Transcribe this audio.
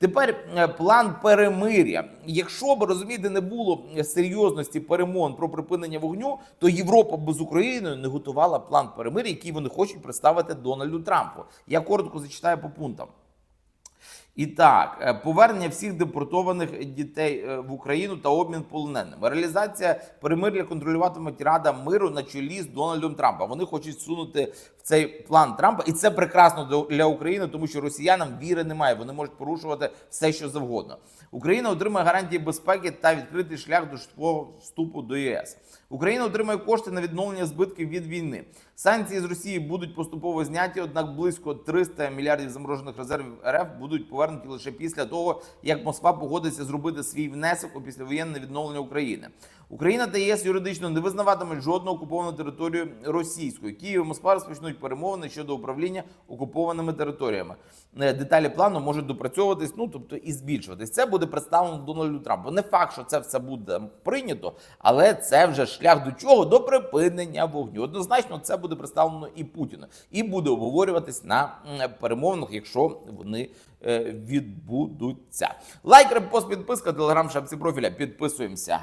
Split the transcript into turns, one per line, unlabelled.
Тепер е, план перемиря. Якщо б розумієте, не було серйозності перемон про припинення вогню, то Європа без України не готувала план перемиря, який вони хочуть представити Дональду Трампу. Я коротко зачитаю по пунктам. І так, е, повернення всіх депортованих дітей е, в Україну та обмін полоненими. Реалізація перемир'я контролюватиме Рада миру на чолі з Дональдом Трампом. Вони хочуть сунути в цей план Трампа, і це прекрасно для України, тому що росіянам віри немає. Вони можуть порушувати все, що завгодно. Україна отримає гарантії безпеки та відкритий шлях до швидкого вступу до ЄС. Україна отримає кошти на відновлення збитків від війни. Санкції з Росії будуть поступово зняті, однак близько 300 мільярдів заморожених резервів РФ будуть повернуті лише після того, як Москва погодиться зробити свій внесок у післявоєнне відновлення України. Україна та ЄС юридично не визнаватимуть жодну окуповану територію російською. Київ і Москва розпочнуть перемовини щодо управління окупованими територіями. Е, Деталі плану можуть допрацьовуватись, ну тобто і збільшуватись. Це буде представлено Дональду Трампу. Не факт, що це все буде прийнято, але це вже шлях до чого? До припинення вогню. Однозначно, це буде представлено і Путіну, і буде обговорюватись на перемовинах, якщо вони е, відбудуться. Лайк, репост, підписка, телеграм, шапці профіля. Підписуємося.